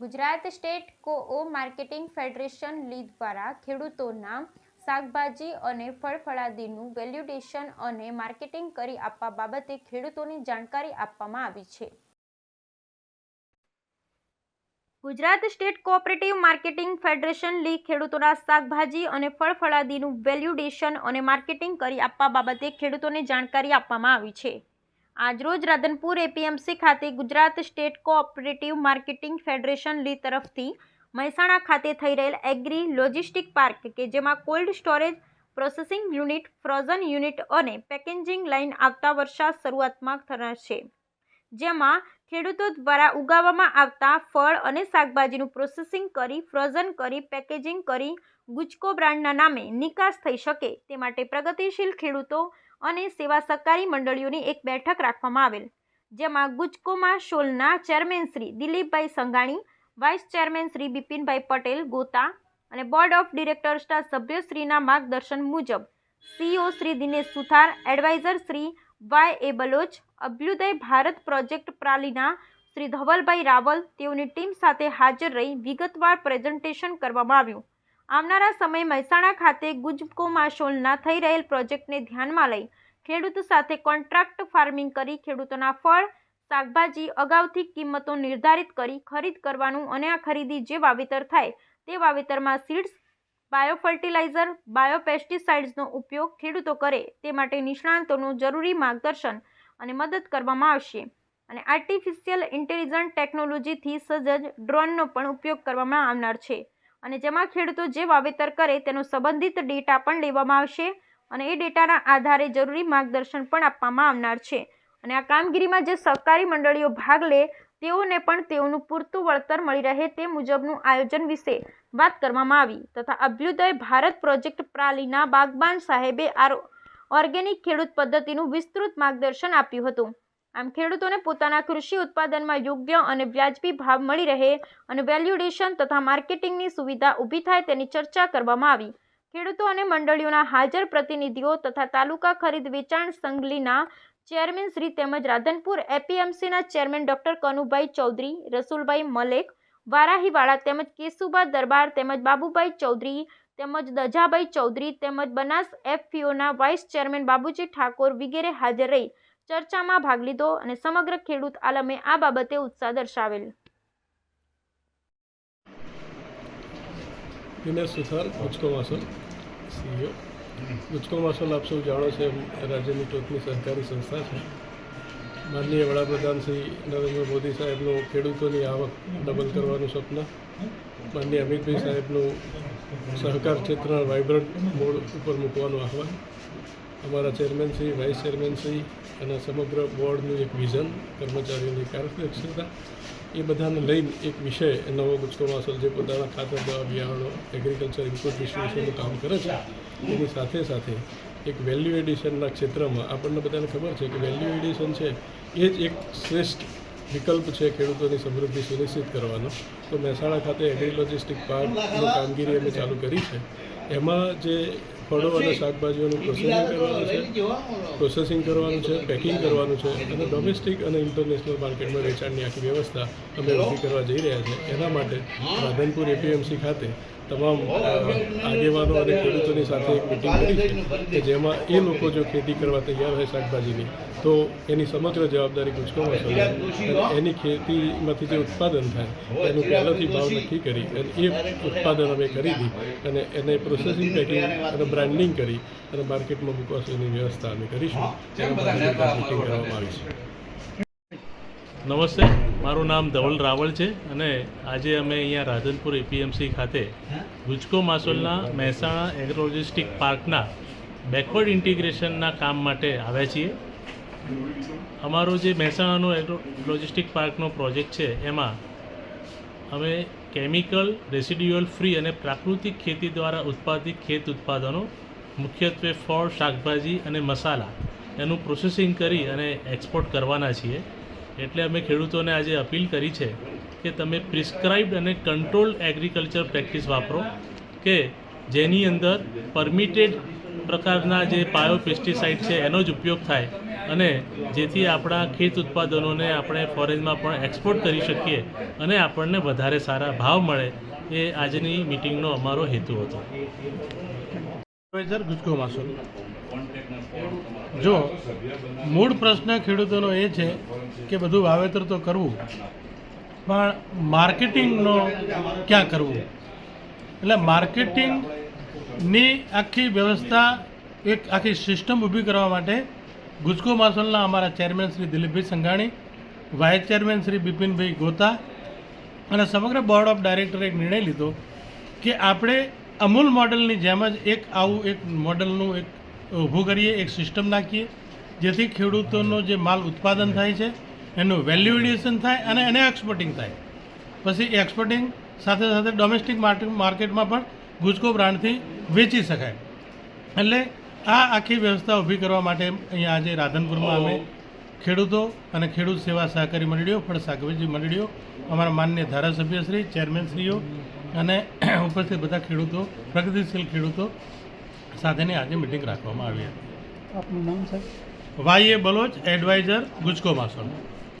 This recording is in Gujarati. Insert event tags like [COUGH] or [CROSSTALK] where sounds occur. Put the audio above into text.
Gujarat state co marketing federation લી દ્વારા ખેડૂતોના શાકભાજી અને ફળફળાદીનું વેલ્યુડેશન અને માર્કેટિંગ કરી આપવા બાબતે ખેડૂતોની જાણકારી આપવામાં આવી છે. Gujarat state cooperative marketing federation લી ખેડૂતોના શાકભાજી અને ફળફળાદીનું વેલ્યુડેશન અને માર્કેટિંગ કરી આપવા બાબતે ખેડૂતોને જાણકારી આપવામાં આવી છે. આજરોજ રાધનપુર એપીએમસી ખાતે Gujarat state cooperative marketing federation લી તરફથી મહેસાણા ખાતે થઈ રહેલ એગ્રી લોજિસ્ટિક પાર્ક કે જેમાં cold storage processing unit, frozen unit અને પેકેજિંગ લાઇન આવતા વર્ષા શરૂઆતમાં થનાર જેમાં ખેડૂતો દ્વારા ઉગાવવામાં આવતા ફળ અને શાકભાજીનું પ્રોસેસિંગ કરી, ફ્રોઝન કરી, પેકેજિંગ કરી ગુજકો બ્રાન્ડના નામે નિકાસ થઈ શકે તે માટે પ્રગતિશીલ ખેડૂતો અને સેવા સહકારી મંડળીઓની એક બેઠક રાખવામાં આવેલ, જેમાં ગુજકોમાં શોલના chairman Shri Dilipbhai Sanghani, vice chairman Shri Bipinbhai Patel Gota અને બોર્ડ ઓફ ડિરેક્ટર્સના સભ્યશ્રીના માર્ગદર્શન મુજબ CO Shri Dinesh Suthar, advisor Shri Y A Baloch, Abhyudaya Bharat project પ્રાલીના Shri Dhavalbhai Raval તેઓની ટીમ સાથે હાજર રહી વિગતવાર પ્રેઝન્ટેશન કરવામાં આવ્યું. આવનારા સમય મહેસાણા ખાતે ગુજકો માશોલના થઈ રહેલ પ્રોજેક્ટને ધ્યાનમાં લઈ ખેડૂત સાથે કોન્ટ્રાક્ટ ફાર્મિંગ કરી ખેડૂતોના ફળ, શાકભાજી અગાઉથી કિંમતો નિર્ધારિત કરી ખરીદ કરવાનું અને આ ખરીદી જે વાવેતર થાય તે વાવેતરમાં સીડ્સ બાયો ફર્ટિલાઇઝર બાયો ઉપયોગ ખેડૂતો કરે તે માટે નિષ્ણાંતોનું જરૂરી માર્ગદર્શન અને મદદ કરવામાં આવશે. અને આર્ટિફિશિયલ ઇન્ટેલિજન્ટ ટેકનોલોજીથી સજ્જ ડ્રોનનો પણ ઉપયોગ કરવામાં આવનાર છે. અને જેમાં ખેડૂતો જે વાવેતર કરે તેનો સંબંધિત ડેટા પણ લેવામાં આવશે અને એ ડેટાના આધારે જરૂરી માર્ગદર્શન પણ આપવામાં આવનાર છે. અને આ કામગીરીમાં જે સહકારી મંડળીઓ ભાગ લે, તેઓને પણ તેઓનું પૂરતું વળતર મળી રહે તે મુજબનું આયોજન વિશે વાત કરવામાં આવી. તથા અભ્યુદય ભારત પ્રોજેક્ટ પ્રાલીના બાગબાન સાહેબે આ ઓર્ગેનિક ખેડૂત પદ્ધતિનું વિસ્તૃત માર્ગદર્શન આપ્યું હતું. આમ ખેડૂતોને પોતાના કૃષિ ઉત્પાદનમાં યોગ્ય અને વ્યાજબી ભાવ મળી રહે અને વેલ્યુડેશન તથા માર્કેટિંગની સુવિધા ઊભી થાય તેની ચર્ચા કરવામાં આવી. ખેડૂતો અને મંડળીઓના હાજર પ્રતિનિધિઓ તથા તાલુકા ખરીદ વેચાણ સંઘલીના ચેરમેન શ્રી તેમજ રાધનપુર એપીએમસીના ચેરમેન ડોક્ટર કનુભાઈ ચૌધરી, રસુલભાઈ મલેક, વારાહીવાળા તેમજ કેશુબા દરબાર તેમજ બાબુભાઈ ચૌધરી તેમજ દજાભાઈ ચૌધરી તેમજ બનાસ એફપીઓના વાઇસ ચેરમેન બાબુજી ઠાકોર વગેરે હાજર રહી. ચર્ચામાં ભાગ લીધો અને સમગ્ર ખેડૂત આલમે આ બાબતે ઉત્સાહ દર્શાવેલ. દિનેશ સુથાર ગુજકો માસોલ સીઈઓ. ગુજકો માસોલ આપ સૌ જાણો છો રાજ્યની ટોચની સરકારી સંસ્થા છે. માનનીય વડાપ્રધાન શ્રી નરેન્દ્ર મોદી સાહેબનું ખેડૂતોની આવક ડબલ કરવાનું સ્વપ્ન. માનનીય અમિતભાઈ સાહેબનું સહકાર ક્ષેત્રના વાઇબ્રન્ટ મોડ ઉપર મૂકવાનું આહવાન. અમારા chairman Shri, vice chairman Shri અને સમગ્ર બોર્ડનું એક વિઝન, કર્મચારીઓની કાર્યદક્ષતા એ બધાને લઈને એક વિષય નવો ગુજકો માસલ જે પોતાના ખાતર, દવા, બિયારણો એગ્રીકલ્ચર ઇનપુટ ડિસ્ટ્રીબ્યુશનનું કામ કરે છે, એની સાથે સાથે એક વેલ્યુ એડિશનના ક્ષેત્રમાં આપણને બધાને ખબર છે કે વેલ્યુ એડિશન છે, એ જ એક શ્રેષ્ઠ વિકલ્પ છે ખેડૂતોની સમૃદ્ધિ સુનિશ્ચિત કરવાનો. તો મહેસાણા ખાતે એગ્રી લોજિસ્ટિક પાર્કની કામગીરી અમે ચાલુ કરી છે. એમાં જે ફળો અને શાકભાજીઓનું પ્રોસેસિંગ કરવાનું છે. પ્રોસેસિંગ કરવાનું છે પેકિંગ કરવાનું. છે. અને ડોમેસ્ટિક અને ઇન્ટરનેશનલ માર્કેટમાં વેચાણની આખી વ્યવસ્થા અમે ઊભી કરવા જઈ રહ્યા છીએ એના માટે રાધનપુર એપીએમસી ખાતે તમામ આગેવાનો અને ખેડૂતોની સાથે એક મિટિંગ કરી કે જેમાં એ લોકો જો ખેતી કરવા તૈયાર હોય શાકભાજીની, તો એની સમગ્ર જવાબદારી ગુજકોમાં અને એની ખેતીમાંથી જે ઉત્પાદન થાય, એનું પહેલાંથી ભાવ નક્કી કરી, અને એ ઉત્પાદન અમે ખરીદી અને એને પ્રોસેસિંગ પેકિંગ અને બ્રાન્ડિંગ કરી, અને માર્કેટમાં મૂકવા સુધીની વ્યવસ્થા અમે કરીશું કરવામાં આવી છે. નમસ્તે, મારું નામ ધવલ રાવળ છે અને આજે અમે અહીંયા રાધનપુર એપીએમસી ખાતે ગુજકો માસોલના મહેસાણા એગ્રોલોજિસ્ટિક પાર્કના બેકવર્ડ ઇન્ટિગ્રેશનના કામ માટે આવ્યા છીએ. અમારો જે મહેસાણાનો એગ્રોલોજિસ્ટિક પાર્કનો પ્રોજેક્ટ છે, એમાં અમે કેમિકલ રેસિડ્યુઅલ ફ્રી અને પ્રાકૃતિક ખેતી દ્વારા ઉત્પાદિત ખેત ઉત્પાદનો, મુખ્યત્વે ફળ, શાકભાજી અને મસાલા, એનું પ્રોસેસિંગ કરી અને એક્સપોર્ટ કરવાના છીએ. એટલે અમે ખેડૂતોને આજે અપીલ કરી છે કે તમે પ્રિસ્ક્રાઇબ્ડ અને કંટ્રોલ એગ્રીકલ્ચર પ્રેક્ટિસ વાપરો, કે જેની અંદર પરમિટેડ પ્રકારના જે પાયો પેસ્ટિસાઇડ છે એનો જ ઉપયોગ થાય અને જેથી આપણા ખેત ઉત્પાદનોને આપણે ફોરેનમાં પણ એક્સપોર્ટ કરી શકીએ અને આપણને વધારે સારા ભાવ મળે એ આજની મિટિંગનો અમારો હેતુ હતો. જો મૂળ પ્રશ્ન ખેડૂતોનો એ છે કે બધું વાવેતર તો કરવું પણ માર્કેટિંગનો ક્યાં કરવું? એટલે માર્કેટિંગની આખી વ્યવસ્થા એક આખી સિસ્ટમ ઊભી કરવા માટે ગુજકો માસોલના અમારા chairman Shri Dilipbhai Sanghani vice chairman Shri Bipinbhai Gota અને સમગ્ર બોર્ડ ઓફ ડાયરેક્ટરે એક નિર્ણય લીધો કે આપણે અમૂલ મોડલની જેમ જ એક આવું એક મોડલનું એક ઊભું કરીએ, એક સિસ્ટમ નાખીએ, જેથી ખેડૂતોનો જે માલ ઉત્પાદન થાય છે, એનું વેલ્યુએડિશન થાય અને એને એક્સપોર્ટિંગ થાય. પછી એક્સપોર્ટિંગ સાથે સાથે ડોમેસ્ટિક માર્કેટમાં પણ ગુજકો બ્રાન્ડથી વેચી શકાય. એટલે આ આખી વ્યવસ્થા ઊભી કરવા માટે અહીંયા આજે રાધનપુરમાં અમે ખેડૂતો અને ખેડૂત સેવા સહકારી મંડળીઓ, ફળ શાકભાજી મંડળીઓ, અમારા માન્ય ધારાસભ્યશ્રી, ચેરમેનશ્રીઓ અને [CLEARS THROAT] ઉપસ્થિત બધા ખેડૂતો, પ્રગતિશીલ ખેડૂતો સાથેની આજે મિટિંગ રાખવામાં આવી હતી. આપનું નામ સાહેબ? Y A Baloch adviser Gujco Masol